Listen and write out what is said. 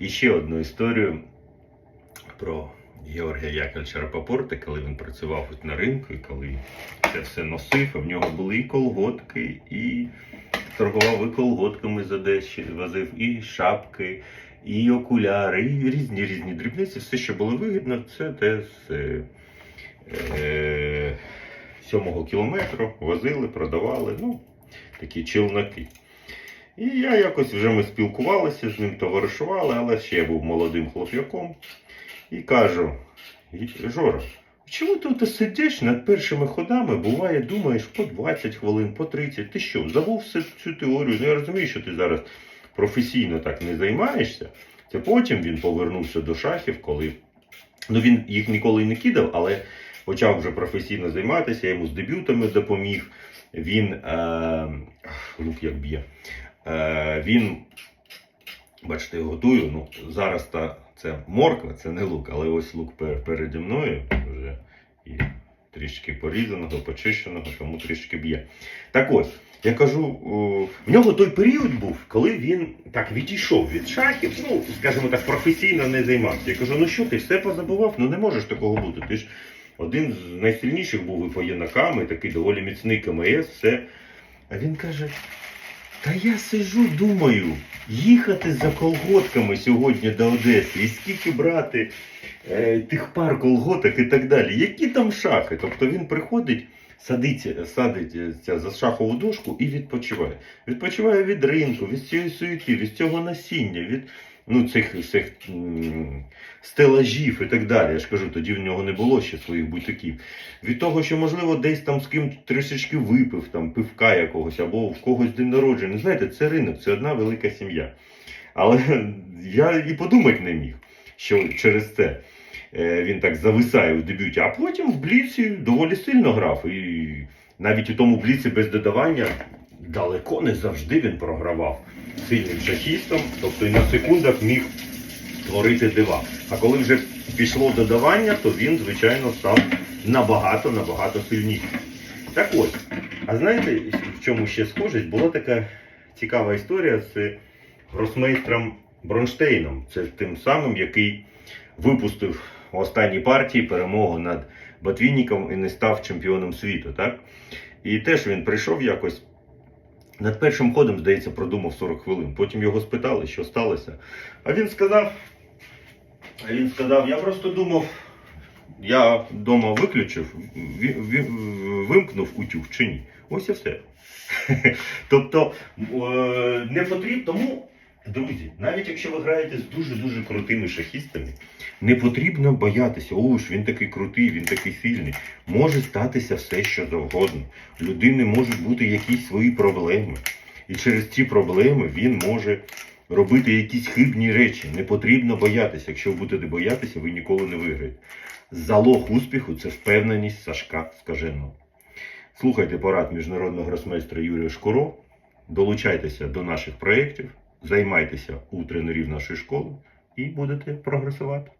І ще одну історію про Георгія Яковлевича Рапопорта, коли він працював от на ринку, і коли це все носив, а в нього були і колготки, і торгував і колготками з Одещі, возив і шапки, і окуляри, і різні різні дрібниці. Все, що було вигідно, це те з е, е, кілометру возили, продавали. Ну, такі челноки. І я якось вже ми спілкувалися з ним, товаришували, але ще я був молодим хлоп'яком. І кажу: Жора, чому ти тут сидиш над першими ходами, буває, думаєш по 20 хвилин, по 30. Ти що, забув всю цю теорію? Ну я розумію, що ти зараз професійно так не займаєшся. Це потім він повернувся до шахів, коли ну він їх ніколи не кидав, але почав вже професійно займатися, я йому з дебютами допоміг. Він е, лук як б'є. Е, він, бачите, готую. Ну, зараз та, це морква, це не лук, але ось лук переді мною вже і трішки порізаного, почищеного, тому трішки б'є. Так ось, я кажу, в нього той період був, коли він так відійшов від шахів, ну, скажімо так, професійно не займався. Я кажу, ну що ти все позабував? Ну не можеш такого бути. Ти ж один з найсильніших був і по такий доволі міцний КМС, все. А він каже: Та я сижу, думаю, їхати за колготками сьогодні до Одеси, і скільки брати е, тих пар колготок і так далі. Які там шахи? Тобто він приходить, садиться, садиться за шахову дошку і відпочиває. Відпочиває від ринку, від цієї суєти, від цього насіння, від ну, цих, цих стелажів і так далі. Я ж кажу, тоді в нього не було ще своїх бутиків. Від того, що, можливо, десь там з ким трішечки випив, там пивка якогось, або в когось день народження. Знаєте, це ринок, це одна велика сім'я. Але я і подумати не міг, що через це е, він так зависає в дебюті, а потім в бліці доволі сильно грав. І навіть у тому бліці без додавання далеко не завжди він програвав сильним шахістом, тобто і на секундах міг творити дива. А коли вже пішло додавання, то він, звичайно, став набагато набагато сильнішим. Так ось, а знаєте, в чому ще схожість? Була така цікава історія з гросмейстром Бронштейном. Це тим самим, який випустив у останній партії перемогу над Ботвінником і не став чемпіоном світу. Так? І теж він прийшов якось. Над першим ходом, здається, продумав 40 хвилин. Потім його спитали, що сталося. А він сказав: а він сказав, я просто думав, я вдома виключив, вимкнув утюг чи ні. Ось і все. Тобто е, не потрібно, тому, друзі, навіть якщо ви граєте з дуже-дуже крутими шахістами, не потрібно боятися, о, ж він такий крутий, він такий сильний. Може статися все, що завгодно. Людини можуть бути якісь свої проблеми. І через ці проблеми він може робити якісь хибні речі. Не потрібно боятися. Якщо ви будете боятися, ви ніколи не виграєте. Залог успіху це впевненість Сашка Скаженого. Слухайте порад міжнародного гросмейстра Юрія Шкуро, долучайтеся до наших проєктів, займайтеся у тренерів нашої школи і будете прогресувати.